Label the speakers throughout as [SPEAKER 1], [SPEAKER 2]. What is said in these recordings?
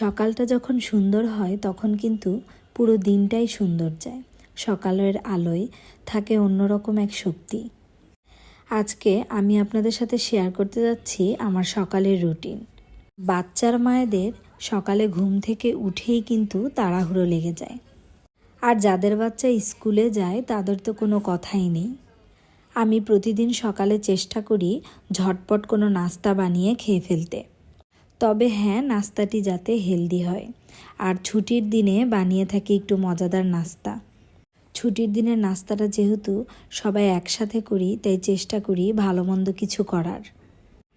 [SPEAKER 1] সকালটা যখন সুন্দর হয়, তখন কিন্তু পুরো দিনটাই সুন্দর যায়। সকালের আলোয় থাকে অন্যরকম এক শক্তি। আজকে আমি আপনাদের সাথে শেয়ার করতে যাচ্ছি আমার সকালের রুটিন বাচ্চার মায়েদের সকালে ঘুম থেকে উঠেই কিন্তু তাড়াহুড়ো লেগে যায়। আর যাদের বাচ্চা স্কুলে যায়, তাদের তো কোনো কথাই নেই। আমি প্রতিদিন সকালে চেষ্টা করি ঝটপট কোনো নাস্তা বানিয়ে খেয়ে ফেলতে। তবে হ্যাঁ নাস্তাটি যাতে হেলদি হয়। আর ছুটির দিনে বানিয়ে থাকি একটু মজাদার নাস্তা। ছুটির দিনের নাস্তাটা যেহেতু সবাই একসাথে করি, তাই চেষ্টা করি ভালো মন্দ কিছু করার।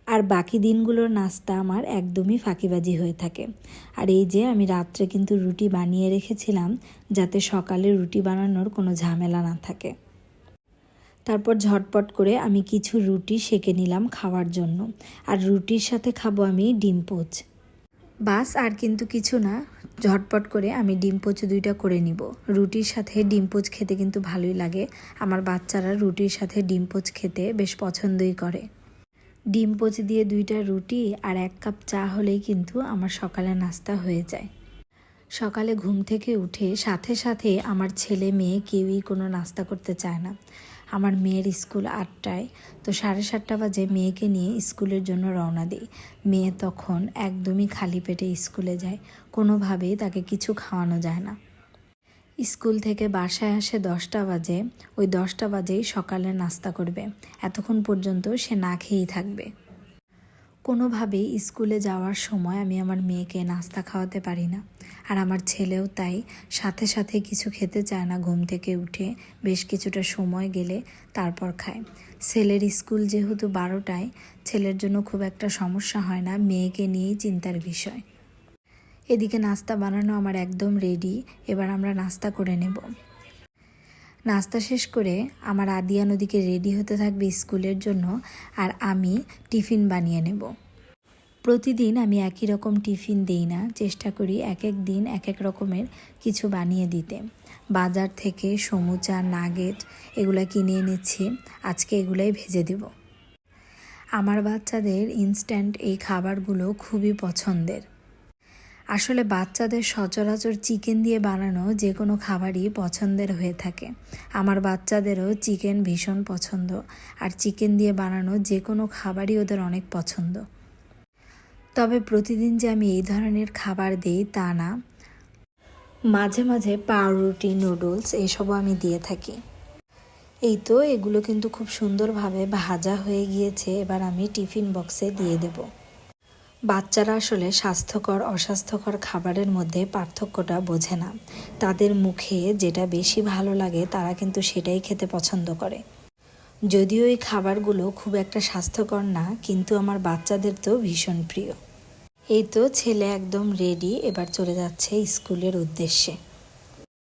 [SPEAKER 1] আর বাকি দিনগুলোর নাস্তা আমার একদমই ফাঁকিবাজি হয়ে থাকে। আর এই যে আমি রাত্রে কিন্তু রুটি বানিয়ে রেখেছিলাম, যাতে সকালে রুটি বানানোর কোনো ঝামেলা না থাকে। তারপর ঝটপট করে আমি কিছু রুটি সেকে নিলাম খাওয়ার জন্য। আর রুটির সাথে খাব আমি ডিম পোচ। বাস, আর কিন্তু কিছু না। ঝটপট করে আমি ডিম পোচ দুইটা করে নিব। রুটির সাথে ডিম পোচ খেতে কিন্তু ভালোই লাগে। আমার বাচ্চারা রুটির সাথে ডিম পোচ খেতে বেশ পছন্দই করে। ডিম পোচ দিয়ে দুইটা রুটি আর এক কাপ চা হলেই কিন্তু আমার সকালে নাস্তা হয়ে যায়। সকালে ঘুম থেকে উঠে সাথে সাথে আমার ছেলে মেয়ে কেউই কোনো নাস্তা করতে চায় না। আমার মেয়ের স্কুল আটটায়। তো সাড়ে সাতটা বাজে মেয়েকে নিয়ে স্কুলের জন্য রওনা দিই। মেয়ে তখন একদমই খালি পেটে স্কুলে যায়। কোনোভাবেই তাকে কিছু খাওয়ানো যায় না। স্কুল থেকে বাসায় আসে দশটা বাজে। ওই দশটা বাজেই সকালে নাস্তা করবে। এতক্ষণ পর্যন্ত সে না খেয়েই থাকবে। কোনোভাবেই স্কুলে যাওয়ার সময় আমি আমার মেয়েকে নাস্তা খাওয়াতে পারি না। আর আমার ছেলেও তাই। সাথে সাথে কিছু খেতে চায় না ঘুম থেকে উঠে। বেশ কিছুটা সময় গেলে তারপর খায়। ছেলের স্কুল যেহেতু বারোটায়, ছেলের জন্য খুব একটা সমস্যা হয় না, মেয়েকে নিয়েই চিন্তার বিষয়। এদিকে নাস্তা বানানো আমার একদম রেডি এবার আমরা নাস্তা করে নেব। নাস্তা শেষ করে আমার আদিয়া নদীকে রেডি হতে থাকবে স্কুলের জন্য, আর আমি টিফিন বানিয়ে নেব। প্রতিদিন আমি একই রকম টিফিন দিই না, চেষ্টা করি এক এক দিন এক এক রকমের কিছু বানিয়ে দিতে। বাজার থেকে সমুচা, নাগেট এগুলো কিনে এনেছি, আজকে এগুলাই ভেজে দেব। আমার বাচ্চাদের ইনস্ট্যান্ট এই খাবারগুলো খুবই পছন্দের। আসলে বাচ্চাদের সচরাচর চিকেন দিয়ে বানানো যে কোনো খাবারই পছন্দের হয়ে থাকে। আমার বাচ্চাদেরও চিকেন ভীষণ পছন্দ, আর চিকেন দিয়ে বানানো যে কোনো খাবারই ওদের অনেক পছন্দ। তবে প্রতিদিন যে আমি এই ধরনের খাবার দিই তা না। মাঝে মাঝে পাউরুটি, নুডলস এসবও আমি দিয়ে থাকি। এই তো এগুলো কিন্তু খুব সুন্দরভাবে ভাজা হয়ে গিয়েছে, এবার আমি টিফিন বক্সে দিয়ে দেবো। বাচ্চারা আসলে স্বাস্থ্যকর, অস্বাস্থ্যকর খাবারের মধ্যে পার্থক্যটা বোঝে না। তাদের মুখে যেটা বেশি ভালো লাগে তারা কিন্তু সেটাই খেতে পছন্দ করে। যদিও এই খাবারগুলো খুব একটা স্বাস্থ্যকর না, কিন্তু আমার বাচ্চাদের তো ভীষণ প্রিয়। এই তো ছেলে একদম রেডি এবার চলে যাচ্ছে স্কুলের উদ্দেশ্যে।